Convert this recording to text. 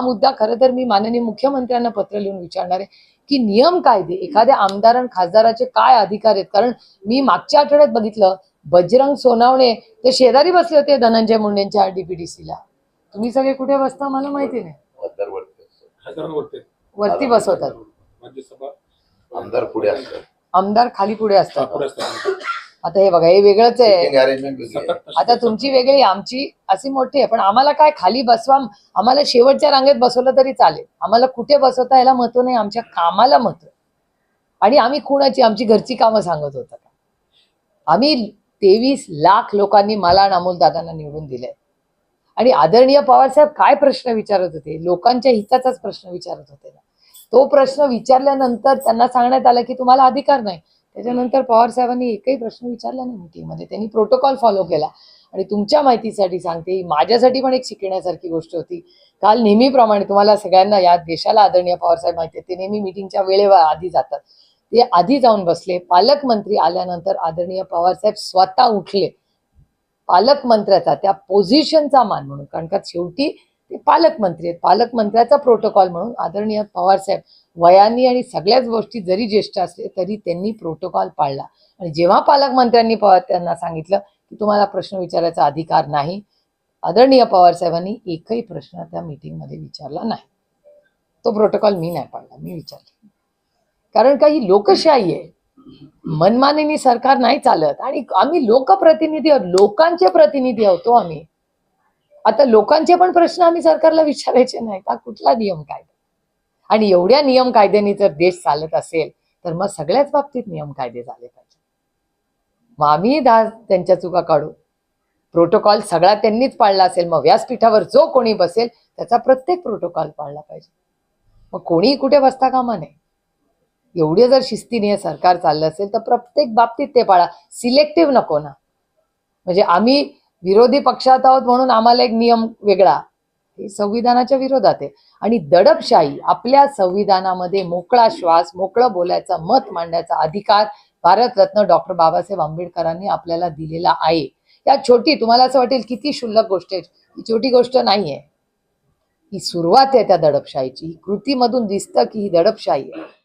हा मुद्दा खरं तर मी माननीय मुख्यमंत्र्यांना पत्र लिहून विचारणार आहे की नियम कायदे एखाद्या आमदार आणि खासदाराचे काय अधिकार आहेत? कारण मी मागच्या आठवड्यात बघितलं बजरंग सोनावणे ते शेजारी बसले होते धनंजय मुंडेंच्या DPDC ला. तुम्ही सगळे कुठे बसता मला माहिती नाही. वरती बसवतात. आमदार पुढे असतात. आमदार खाली पुढे असतात. आता हे बघा हे वेगळंच आहे. आता तुमची वेगळी आमची अशी मोठी आहे. पण आम्हाला काय खाली बसवा आम्हाला शेवटच्या रांगेत बसवलं तरी चालेल. आम्हाला कुठे बसवता याला महत्त्व नाही आमच्या कामाला महत्त्व आहे. आणि आम्ही कुणाची आमची घरची कामं सांगत होता का? आम्ही तेवीस लाख लोकांनी मला आणि अमोल दादांना निवडून दिलंय. आणि आदरणीय पवारसाहेब काय प्रश्न विचारत होते? लोकांच्या हिताचाच प्रश्न विचारत होते ना. तो प्रश्न विचारल्यानंतर त्यांना सांगण्यात आलं की तुम्हाला अधिकार नाही. त्याच्यानंतर पवार साहेबांनी एकही प्रश्न विचारला नाही मीटिंगमध्ये. त्यांनी प्रोटोकॉल फॉलो केला. आणि तुमच्या माहितीसाठी सांगते माझ्यासाठी पण एक शिकण्यासारखी गोष्ट होती. काल नेहमीप्रमाणे तुम्हाला सगळ्यांना या देशाला आदरणीय पवारसाहेब माहिती आहे ते नेहमी मिटिंगच्या वेळेवर आधी जातात. ते आधी जाऊन बसले. पालकमंत्री आल्यानंतर आदरणीय पवारसाहेब स्वतः उठले. पालकमंत्र्याचा त्या पोझिशनचा मान म्हणून. कारण का शेवटी ते पालकमंत्री आहेत. पालकमंत्र्याचा प्रोटोकॉल म्हणून आदरणीय पवारसाहेब वयांनी आणि सगळ्याच गोष्टी जरी ज्येष्ठ असले तरी त्यांनी प्रोटोकॉल पाळला. आणि जेव्हा पालकमंत्र्यांनी पवार त्यांना सांगितलं की तुम्हाला प्रश्न विचारायचा अधिकार नाही आदरणीय पवारसाहेबांनी एकही प्रश्न त्या मीटिंगमध्ये विचारला नाही. तो प्रोटोकॉल मी नाही पाळला मी विचारला. कारण काही लोकशाही आहे. मनमानीनी सरकार नाही चालत. आणि आम्ही लोकप्रतिनिधी आहोत लोकांचे प्रतिनिधी आहोत हो आम्ही. आता लोकांचे पण प्रश्न आम्ही सरकारला विचारायचे नाही का कुठला नियम कायदा? आणि एवढ्या नियम कायद्याने जर देश चालत असेल तर मग सगळ्याच बाबतीत नियम कायदे झाले पाहिजे. मग आम्ही दा त्यांच्या चुका काढू. प्रोटोकॉल सगळा त्यांनीच पाळला असेल मग व्यासपीठावर जो कोणी बसेल त्याचा प्रत्येक प्रोटोकॉल पाळला पाहिजे. मग कोणीही कुठे बसता कामा नये एवढे जर शिस्तीने सरकार चाललं असेल तर प्रत्येक बाबतीत ते पाळा. सिलेक्टिव्ह नको ना. म्हणजे आम्ही विरोधी पक्षात आहोत म्हणून आम्हाला एक नियम वेगळा. हे संविधानाच्या विरोधात आहे. आणि दडपशाही आपल्या संविधानामध्ये मोकळा श्वास मोकळं बोलायचा मत मांडण्याचा अधिकार भारतरत्न डॉक्टर बाबासाहेब आंबेडकरांनी आपल्याला दिलेला आहे. या छोटी तुम्हाला असं वाटेल किती क्षुल्लक गोष्ट आहे? ही छोटी गोष्ट नाहीये. ही सुरुवात आहे त्या दडपशाहीची. ही कृतीमधून दिसतं की ही दडपशाही आहे.